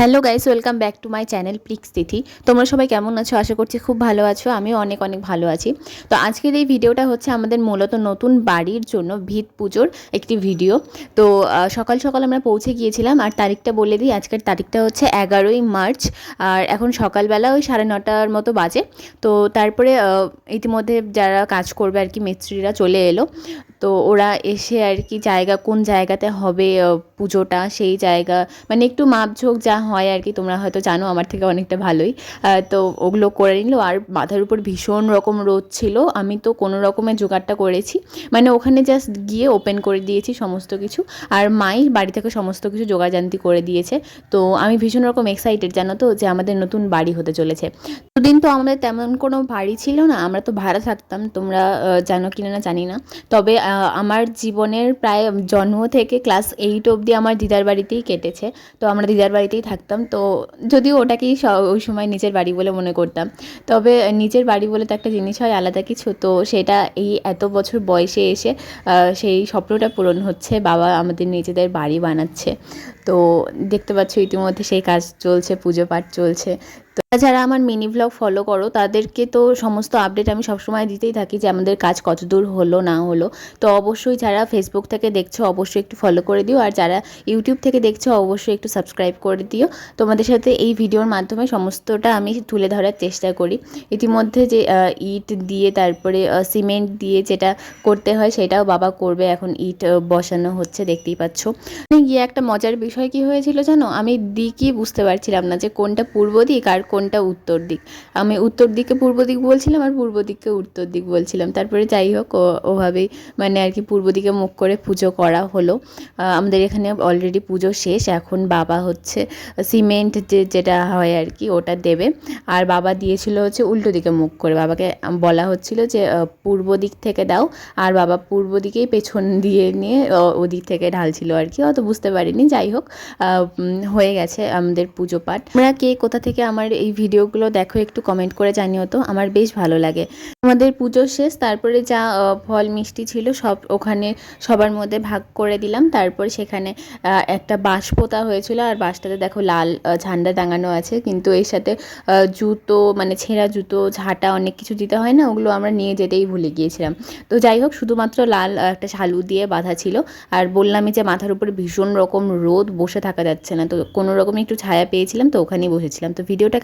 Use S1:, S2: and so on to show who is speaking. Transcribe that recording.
S1: Hello guys, welcome back to my channel প্লিক্স Tithi. তোমরা সবাই কেমন আছো? আশা করছি খুব ভালো আছো, আমিও অনেক অনেক ভালো আছি। তো আজকের এই ভিডিওটা হচ্ছে আমাদের মূলত নতুন বাড়ির জন্য ভিত পুজোর একটি ভিডিও। তো সকাল সকাল আমরা পৌঁছে গিয়েছিলাম আর তারিখটা বলে দিই, আজকের তারিখটা হচ্ছে এগারোই মার্চ। আর এখন সকালবেলা ওই সাড়ে নটার মতো বাজে। তো, তারপরে ইতিমধ্যে যারা কাজ করবে আর কি, মিস্ত্রিরা চলে এলো। তো ওরা এসে আর কি জায়গা, কোন জায়গাতে হবে পুজোটা, সেই জায়গা মানে একটু মাপঝোঁক যা হয় আর কি, তোমরা হয়তো জানো, আমার থেকে অনেকটা ভালোই। তো ওগুলো করে নিল, আর মাথার উপর ভীষণ রকম রোদ ছিল, আমি তো কোনো রকমের জোগাড়টা করেছি। মানে ওখানে জাস্ট গিয়ে ওপেন করে দিয়েছি সমস্ত কিছু, আর মাই বাড়ি থেকে সমস্ত কিছু জোগাড়জান্তি করে দিয়েছে। তো আমি ভীষণ রকম এক্সাইটেড জানো তো, যে আমাদের নতুন বাড়ি হতে চলেছে। দুদিন তো আমাদের তেমন কোনো বাড়ি ছিল না, আমরা তো ভাড়া থাকতাম, তোমরা জানো কি না জানি না। তবে আমার জীবনের প্রায় জন্ম থেকে ক্লাস এইট অবধি আমার দিদার বাড়িতেই কেটেছে। তো আমরা দিদার বাড়িতেই থাকতাম। তো যদিও ওটাকেই ওই সময় নিজের বাড়ি বলে মনে করতাম। তবে নিজের বাড়ি বলে তো একটা জিনিস হয়, আলাদা কিছু। তো সেটা এই এত বছর বয়সে এসে সেই স্বপ্নটা পূরণ হচ্ছে। বাবা আমাদের নিজেদের বাড়ি বানাচ্ছে। তো দেখতে পাচ্ছ ইতিমধ্যে সেই কাজ চলছে, পুজো পাঠ চলছে। তো যারা আমার মিনি ব্লগ ফলো করো, তাদেরকে তো সমস্ত আপডেট আমি সবসময় দিতেই থাকি যে আমাদের কাজ কত দূর হলো, না হলো। তো অবশ্যই যারা ফেসবুক থেকে দেখছ, অবশ্যই একটু ফলো করে দিও। আর যারা ইউটিউব থেকে দেখছ, অবশ্যই একটু সাবস্ক্রাইব করে দিও। তোমাদের সাথে এই ভিডিওর মাধ্যমে সমস্তটা আমি তুলে ধরার চেষ্টা করি। ইতিমধ্যে যে ইট দিয়ে, তারপরে সিমেন্ট দিয়ে যেটা করতে হয়, সেটাও বাবা করবে। এখন ইট বসানো হচ্ছে, দেখতেই পাচ্ছ। ওখানে গিয়ে একটা মজার বিষয় কি হয়েছিল জানো? আমি দিকই বুঝতে পারছিলাম না যে কোনটা পূর্ব দিক আর কোনটা উত্তর দিক? আমি উত্তর দিকে পূর্ব দিক বলছিলাম আর পূর্ব দিককে উত্তর দিক বলছিলাম। তারপরে যাই হোক ওভাবেই মানে আর কি পূর্ব দিকে মুখ করে পুজো করা হলো। আমাদের এখানে অলরেডি পুজো শেষ। এখন বাবা হচ্ছে সিমেন্ট যে, যেটা হয় আর কি, ওটা দেবে। আর বাবা দিয়েছিল হচ্ছে উল্টো দিকে মুখ করে। বাবাকে বলা হচ্ছিল যে পূর্ব দিক থেকে দাও। আর বাবা পূর্ব দিকেই পেছন দিয়ে নিয়ে ওদিক থেকে ঢালছিল আর কি। অত বুঝতে পারিনি। যাই হোক হয়ে গেছে আমাদের পুজো পাঠ। তোমরা কে কোথা থেকে আমার এই ভিডিওগুলো দেখো, একটু কমেন্ট করে জানিও তো, আমার বেশ ভালো লাগে। আমাদের পুজো শেষ, তারপরে যা ফল মিষ্টি ছিল সব ওখানে সবার মধ্যে ভাগ করে দিলাম। তারপর সেখানে একটা বাঁশ পোতা হয়েছিল, আর বাঁশটাতে দেখো লাল ঝান্ডা টাঙানো আছে। কিন্তু এর সাথে জুতো মানে ছেঁড়া জুতো, ঝাঁটা অনেক কিছু দিতে হয় না, ওগুলো আমরা নিয়ে যেতেই ভুলে গিয়েছিলাম। তো যাই হোক, শুধুমাত্র লাল একটা শালু দিয়ে বাঁধা ছিল। আর বললামই যে মাথার উপরে ভীষণ রকম রোদ বসে থাকা যাচ্ছে না। তো কোনো রকম একটু ছায়া পেয়েছিলাম, তো ওখানেই বসেছিলাম। তো ভিডিওটা